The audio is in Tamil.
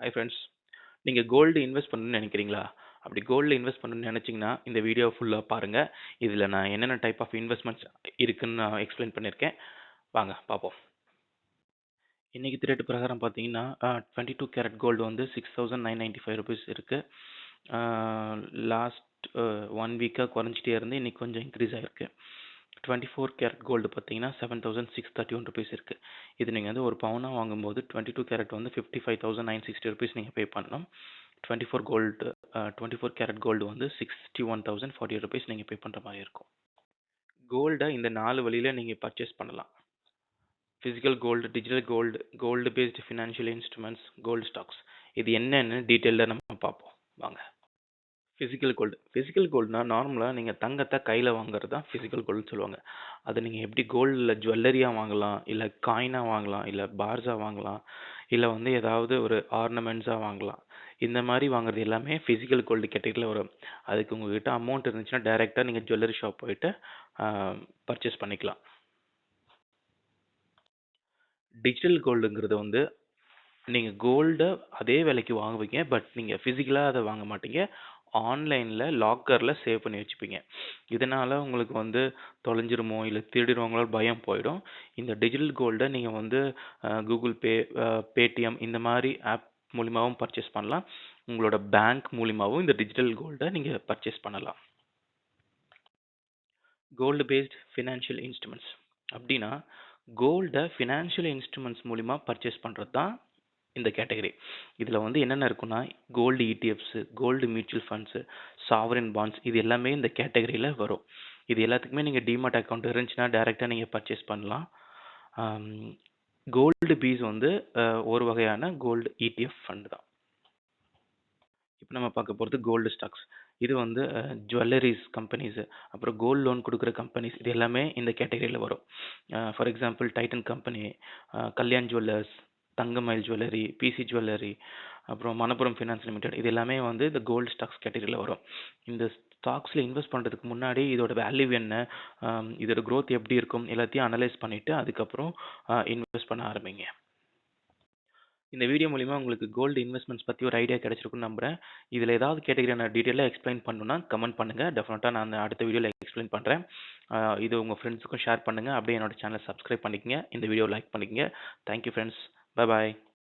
ஹை ஃப்ரெண்ட்ஸ் நீங்கள் கோல்டு இன்வெஸ்ட் பண்ணணும்னு நினைக்கிறீங்களா? அப்படி கோல்டில் இன்வெஸ்ட் பண்ணணும்னு நினச்சிங்கன்னா இந்த வீடியோ ஃபுல்லாக பாருங்கள் இதில் நான் என்னென்ன டைப் ஆஃப் இன்வெஸ்ட்மெண்ட்ஸ் இருக்குன்னு நான் எக்ஸ்பிளைன் பண்ணியிருக்கேன். வாங்க பார்ப்போம். இன்றைக்கி ரேட்டு பிரகாரம் பார்த்தீங்கன்னா டுவெண்ட்டி டூ கேரட் கோல்டு வந்து six thousand nine ninety five rupees இருக்குது லாஸ்ட் ஒன் வீக்காக குறைஞ்சிட்டே இருந்து இன்றைக்கி கொஞ்சம் இன்க்ரீஸ் ஆகிருக்கு டுவெண்ட்டி ஃபோர் கேரட் கோல்டு பார்த்தீங்கன்னா seven thousand six thirty one rupees இருக்குது இது நீங்கள் வந்து ஒரு பவுனாக வாங்கும்போது டுவெண்ட்டி டூ கேரட் வந்து fifty five thousand nine sixty rupees நீங்கள் பே பண்ணணும். Twenty four gold twenty four carat gold வந்து sixty one thousand forty rupees நீங்கள் பே பண்ணுற மாதிரி இருக்கும். கோல்டை இந்த நாலு வழியில் நீங்கள் பர்ச்சேஸ் பண்ணலாம். Physical gold digital gold gold based financial instruments gold stocks இது என்னென்னு டீட்டெயிலில் நம்ம பார்ப்போம். வாங்க. ஃபிசிக்கல் கோல்டு ஃபிசிக்கல் கோல்டுனா நார்மலாக நீங்கள் தங்கத்தை கையில் வாங்குறது தான் ஃபிசிக்கல் கோல்டுன்னு சொல்லுவாங்க. அதை நீங்கள் எப்படி கோல்டில் ஜுவல்லரியாக வாங்கலாம் இல்லை காயினாக வாங்கலாம் இல்லை பார்ஸாக வாங்கலாம் இல்லை வந்து ஏதாவது ஒரு ஆர்னமெண்ட்ஸாக வாங்கலாம். இந்த மாதிரி வாங்குறது எல்லாமே ஃபிசிக்கல் கோல்டு கேட்டகரியில் வரும். அதுக்கு உங்ககிட்ட அமௌண்ட் இருந்துச்சுன்னா டைரெக்டாக நீங்கள் ஜுவல்லரி ஷாப் போயிட்டு பர்ச்சேஸ் பண்ணிக்கலாம். டிஜிட்டல் கோல்டுங்கிறது வந்து நீங்கள் கோல்டை அதே விலைக்கு வாங்குவீங்க பட் நீங்கள் ஃபிசிக்கலாக அதை வாங்க மாட்டீங்க. ஆன்லைனில் லாக்கரில் சேவ் பண்ணி வச்சுப்பீங்க. இதனால் உங்களுக்கு வந்து தொலைஞ்சிருமோ இல்லை திருடிடுவாங்களோ பயம் போயிடும். இந்த டிஜிட்டல் கோல்டை நீங்கள் வந்து கூகுள் பே பேடிஎம் இந்த மாதிரி ஆப் மூலிமாவும் பர்ச்சேஸ் பண்ணலாம். உங்களோட பேங்க் மூலிமாவும் இந்த டிஜிட்டல் கோல்டை நீங்கள் பர்ச்சேஸ் பண்ணலாம். Gold based financial instruments. அப்படின்னா கோல்டை ஃபினான்ஷியல் இன்ஸ்ட்ருமெண்ட்ஸ் மூலிமா பர்ச்சேஸ் பண்ணுறது தான் இந்த கேட்டகரி. இதில் வந்து என்னென்ன இருக்குன்னா gold ETFs gold mutual funds sovereign bonds இது எல்லாமே இந்த கேட்டகரியில் வரும். இது எல்லாத்துக்குமே நீங்கள் டிமார்ட் அக்கௌண்ட் இருந்துச்சுன்னா டேரெக்டாக நீங்கள் பர்ச்சேஸ் பண்ணலாம். கோல்டு பீஸ் வந்து ஒரு வகையான கோல்டு இடிஎஃப் ஃபண்டு தான். இப்போ நம்ம பார்க்க போகிறது கோல்டு ஸ்டாக்ஸ் இது வந்து ஜுவல்லரிஸ் கம்பெனிஸு அப்புறம் கோல்டு லோன் கொடுக்குற கம்பெனிஸ் இது எல்லாமே இந்த கேட்டகரியில் வரும். For example Titan company Kalyan Jewellers Thangamayil jewellery PC jewellery அப்புறம் மணப்புரம் ஃபினான்ஸ் லிமிடெட் இது எல்லாமே வந்து இந்த கோல்டு ஸ்டாக்ஸ் கேட்டகரியில் வரும். இந்த ஸ்டாக்ஸில் இன்வெஸ்ட் பண்ணுறதுக்கு முன்னாடி இதோட வேல்யூ என்ன இதோட க்ரோத் எப்படி இருக்கும் எல்லாத்தையும் அனலைஸ் பண்ணிவிட்டு அதுக்கப்புறம் இன்வெஸ்ட் பண்ண ஆரம்பிங்க. இந்த வீடியோ மூலிமா உங்களுக்கு கோல்டு இன்வெஸ்ட்மெண்ட்ஸ் பற்றி ஒரு ஐடியா கிடைச்சிருக்குன்னு நம்புறேன். இதில் ஏதாவது கேட்டகரி நான் டீட்டெயிலாக எக்ஸ்பிளைன் பண்ணணும்னா கமெண்ட் பண்ணுங்கள் டெஃபினட்டாக நான் அடுத்த வீடியோவில் எக்ஸ்பிளைன் பண்ணுறேன் இது உங்கள் ஃப்ரெண்ட்ஸுக்கும் ஷேர் பண்ணுங்கள் அப்படியே என்னோட சேனலை சப்ஸ்கிரைப் பண்ணிக்கங்க. இந்த வீடியோ லைக் பண்ணிக்கங்க. Thank you friends bye bye